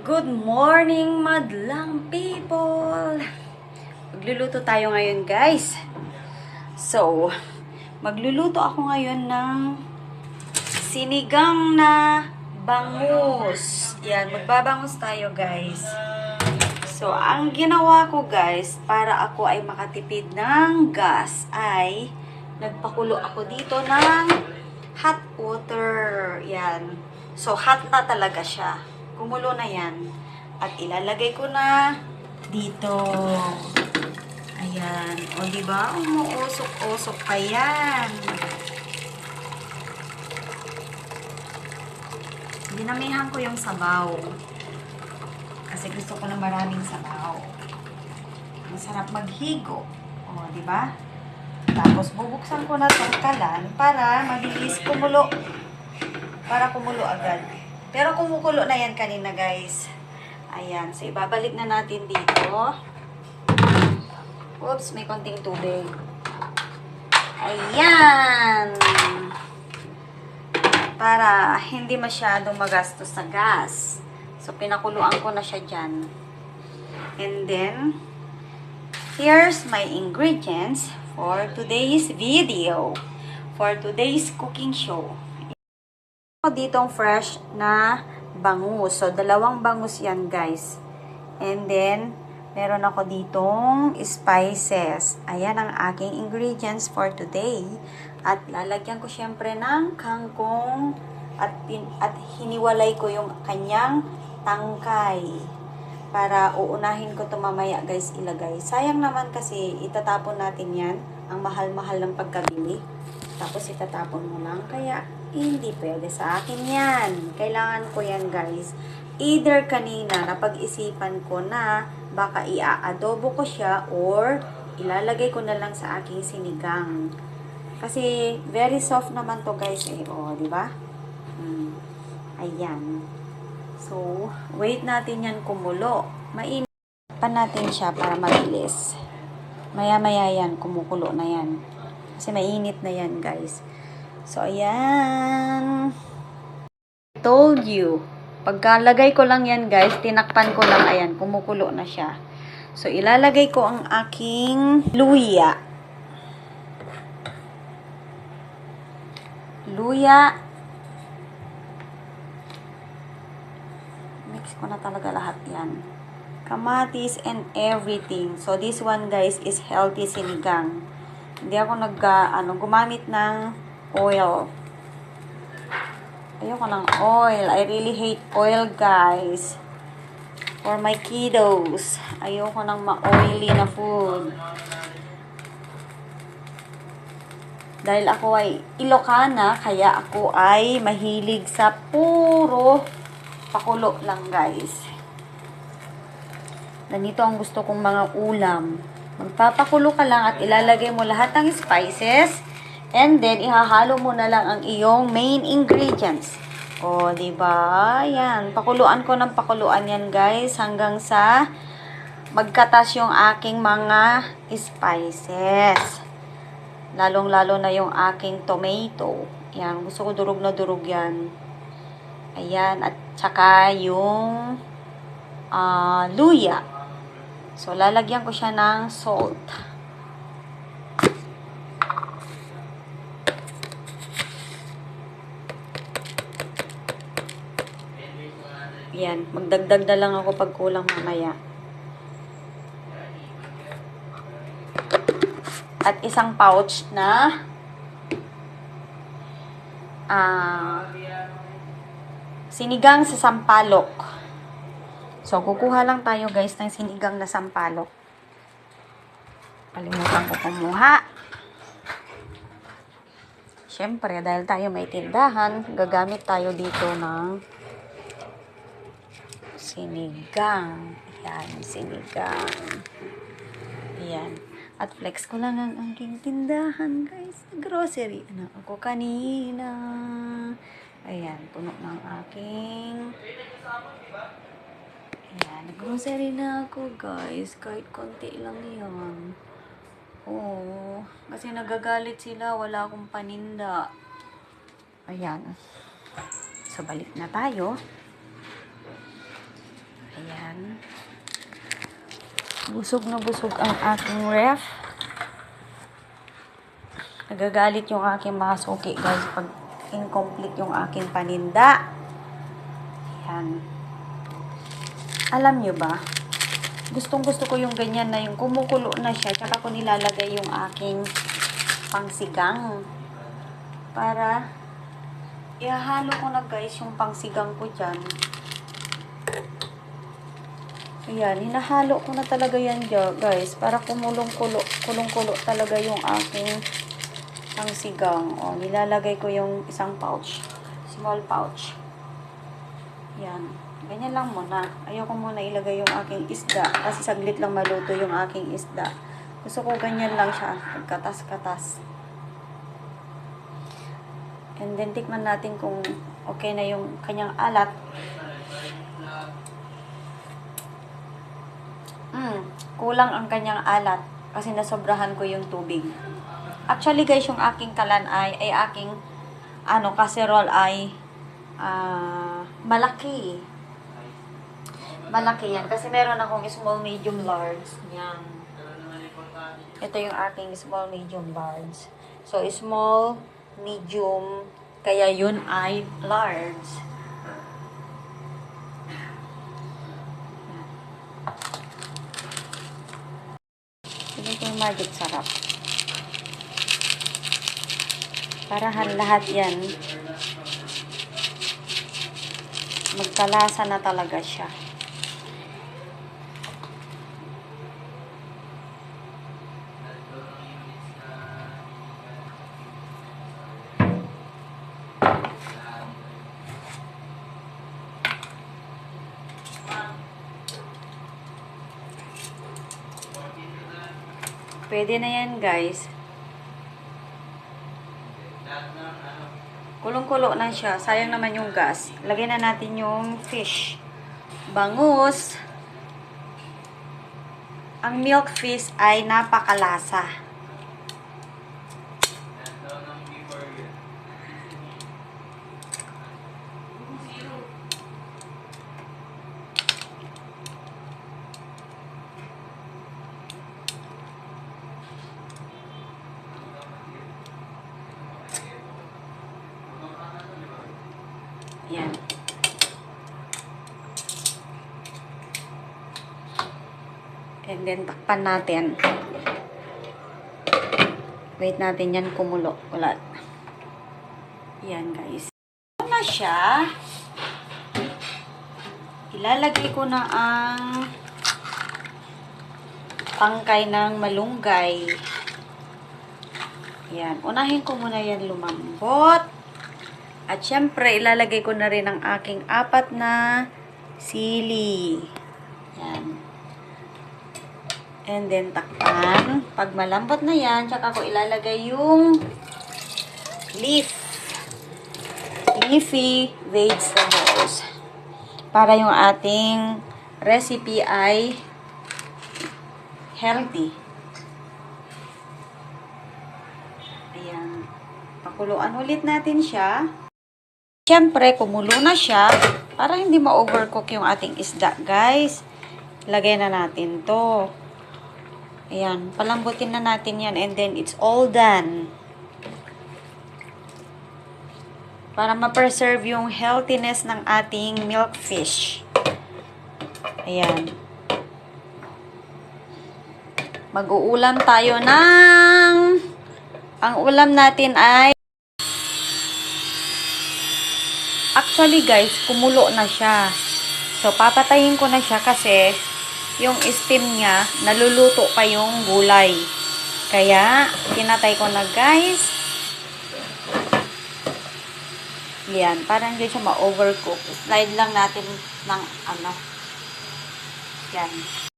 Good morning, madlang people! Magluluto tayo ngayon, guys. So, magluluto ako ngayon ng sinigang na bangus. Yan, magbabangus tayo, guys. So, ang ginawa ko, guys, para ako ay makatipid ng gas, ay nagpakulo ako dito ng hot water. Yan. So, hot na talaga siya. Kumulo na yan. At ilalagay ko na dito. Ayan. O, di ba? Umuusok-usok pa yan. Dinamihan ko yung sabaw. Kasi gusto ko na maraming sabaw. Masarap maghigo. O, di ba? Tapos, bubuksan ko na itong kalan para mabilis kumulo. Para kumulo agad. Pero kumukulo na yan kanina, guys. Ayan. So, ibabalik na natin dito. Oops, may konting tubig. Ayan. Para hindi masyadong magastos sa gas. So, pinakuluan ko na siya dyan. And then, here's my ingredients for today's video. For today's cooking show ditong fresh na bangus. So, dalawang bangus yan, guys. And then, meron ako ditong spices. Ayan ang aking ingredients for today. At lalagyan ko syempre ng kangkong at, pin, at hiniwalay ko yung kanyang tangkay. Para uunahin ko to mamaya, guys, ilagay. Sayang naman kasi itatapon natin yan. Ang mahal-mahal ng pagkabili. Tapos itatapon mo lang. Kaya, hindi pwede sa akin yan. Kailangan ko yan, guys. Either kanina, napag-isipan ko na baka ia-adobo ko siya or ilalagay ko na lang sa aking sinigang. Kasi, very soft naman to guys eh. O, di ba? Hmm. Ayan. So, wait natin yan kumulo. Mainit pa natin siya para mabilis. Maya-maya yan, kumukulo na yan. Kasi mainit na yan, guys. So, ayan. I told you. Pagkalagay ko lang yan, guys, tinakpan ko lang, ayan, kumukulo na siya. So, ilalagay ko ang aking luya. Luya. Mix ko na talaga lahat yan. Kamatis and everything. So, this one, guys, is healthy sinigang. Hindi ako nag, ah, ano, gumamit ng oil. Ayoko ng oil. I really hate oil, guys. For my kiddos. Ayoko ng ma-oily na food. Dahil ako ay Ilocana, kaya ako ay mahilig sa puro pakulo lang, guys. Ganito ang gusto kong mga ulam. Magpapakulo ka lang at ilalagay mo lahat ng spices. And then, ihahalo mo na lang ang iyong main ingredients. O, di ba? Yan. Pakuluan ko ng pakuluan yan, guys. Hanggang sa magkatas yung aking mga spices. Lalong-lalo na yung aking tomato. Yan. Gusto ko durog na durog yan. Ayan. At saka yung ah, luya. So, lalagyan ko siya ng salt. Yan, magdagdag na lang ako pag kulang mamaya. At isang pouch na ah sinigang sa sampalok. So, kukuha lang tayo guys ng sinigang na sampalok. Kalimutan ko kumuha. Siyempre, dahil tayo may tindahan, gagamit tayo dito ng sinigang. Yan, sinigang. Yan. At flex ko lang ang aking tindahan, guys. Grocery. Ano ako kanina. Ayan, puno ng aking... Ayan, grocery na ako, guys. Kahit konti lang yan. Oo. Kasi nagagalit sila. Wala akong paninda. Ayan. So, balik na tayo. Ayan. Busog na busog ang aking ref. Nagagalit yung aking mga suki, guys, pag incomplete yung aking paninda. Ayan. Alam nyo ba? Gustong gusto ko yung ganyan na yung kumukulo na siya, tsaka ko nilalagay yung aking pangsigang. Para ihahalo ko na guys yung pangsigang ko dyan. Ayan, hinahalo ko na talaga yan guys. Para kumulong-kulo, kulong-kulo talaga yung aking pangsigang. O, nilalagay ko yung isang pouch. Small pouch. Yan. Ganyan lang muna. Ayoko muna ilagay yung aking isda. Kasi saglit lang maluto yung aking isda. Gusto ko ganyan lang siya. Katas-katas. And then, tikman natin kung okay na yung kanyang alat. Mm, kulang ang kanyang alat kasi nasobrahan ko yung tubig. Actually guys, yung aking kalan ay, ay aking ano, casserole ay ah, malaki. Malaki yan. Kasi meron akong small, medium, large. Yan. Ito yung aking small, medium, large. So, small, medium, kaya yun ay large. Sige ko magic sarap. Parahan lahat yan. Magkalasa na talaga siya. Pwede na yan, guys. Kulong-kulo na siya. Sayang naman yung gas. Lagyan na natin yung fish. Bangus. Ang milk fish ay napakalasa. Yan. And then, takpan natin. Wait natin yan kumulo. Wala. Yan, guys. Ito na siya. Ilalagay ko na ang tangkay ng malunggay. Yan. Unahin ko muna yan lumambot. At syempre, ilalagay ko na rin ang aking apat na sili. Yan. And then, takpan. Pag malambot na yan, tsaka ko ilalagay yung leaf. Leafy vegetables. Para yung ating recipe ay healthy. Ayan. Pakuluan ulit natin siya. Siyempre, kumulo na siya para hindi ma-overcook yung ating isda, guys. Lagay na natin to. Ayan, palambutin na natin yan and then it's all done. Para ma-preserve yung healthiness ng ating milk fish. Ayan. Mag-uulam tayo ng... Ang ulam natin ay... Actually guys, kumulo na siya. So, papatayin ko na siya kasi yung steam niya, naluluto pa yung gulay. Kaya, pinatay ko na guys. Yan, parang hindi siya ma-overcook. Slide lang natin ng ano. Yan.